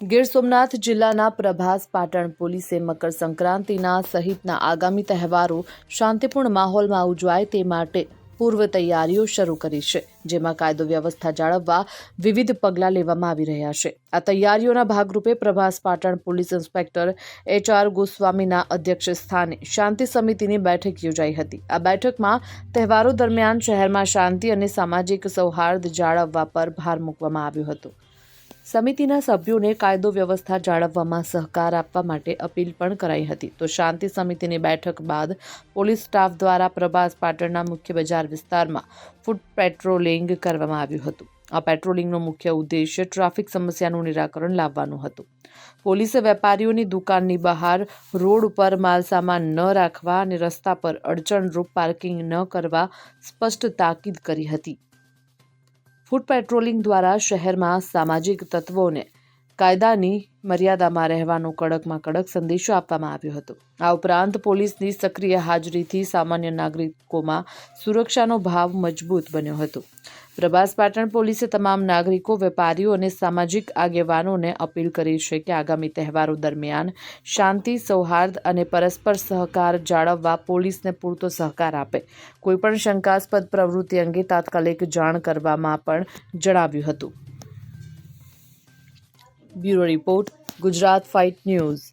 ગીર સોમનાથ જિલ્લાના પ્રભાસ પાટણ પોલીસે મકર સંક્રાંતિના સહિતના આગામી તહેવારો શાંતિપૂર્ણ માહોલમાં ઉજવાય તે માટે પૂર્વ તૈયારીઓ શરૂ કરી છે, જેમાં કાયદો વ્યવસ્થા જાળવવા વિવિધ પગલાં લેવામાં આવી રહ્યા છે. આ તૈયારીઓના ભાગરૂપે Prabhas Patan police inspector H R ગોસ્વામીના અધ્યક્ષ સ્થાને શાંતિ સમિતિની બેઠક યોજાઈ હતી. આ બેઠકમાં તહેવારો દરમિયાન શહેરમાં શાંતિ અને સામાજિક સૌહાર્દ જાળવવા પર ભાર મૂકવામાં આવ્યો હતો. સમિતિના સભ્યોને કાયદો વ્યવસ્થા જાળવવામાં સહકાર આપવા માટે અપીલ પણ કરાઈ હતી. તો શાંતિ સમિતિની બેઠક બાદ પોલીસ સ્ટાફ દ્વારા પ્રભાસ પાટણના મુખ્ય બજાર વિસ્તારમાં ફૂટ પેટ્રોલિંગ કરવામાં આવ્યું હતું. આ પેટ્રોલિંગનો મુખ્ય ઉદ્દેશ્ય ટ્રાફિક સમસ્યાનું નિરાકરણ લાવવાનું હતું. પોલીસે વેપારીઓની દુકાનની બહાર રોડ ઉપર માલસામાન ન રાખવા અને રસ્તા પર અડચણરૂપ પાર્કિંગ ન કરવા સ્પષ્ટ તાકીદ કરી હતી. ફૂટ પેટ્રોલિંગ દ્વારા શહેરમાં સામાજિક તત્વોને કાયદાની મર્યાદામાં રહેવાનો કડકમાં કડક સંદેશો આપવામાં આવ્યો હતો. આ ઉપરાંત પોલીસની સક્રિય હાજરીથી સામાન્ય નાગરિકોમાં સુરક્ષાનો ભાવ મજબૂત બન્યો હતો. પ્રભાસ પાટણ પોલીસે તમામ નાગરિકો, વેપારીઓ અને સામાજિક આગેવાનોને અપીલ કરી છે કે આગામી તહેવારો દરમિયાન શાંતિ, સૌહાર્દ અને પરસ્પર સહકાર જાળવવા પોલીસને પૂરતો સહકાર આપે. કોઈપણ શંકાસ્પદ પ્રવૃત્તિ અંગે તાત્કાલિક જાણ કરવામાં પણ જણાવ્યું હતું. Bureau Report, Gujarat Fight News.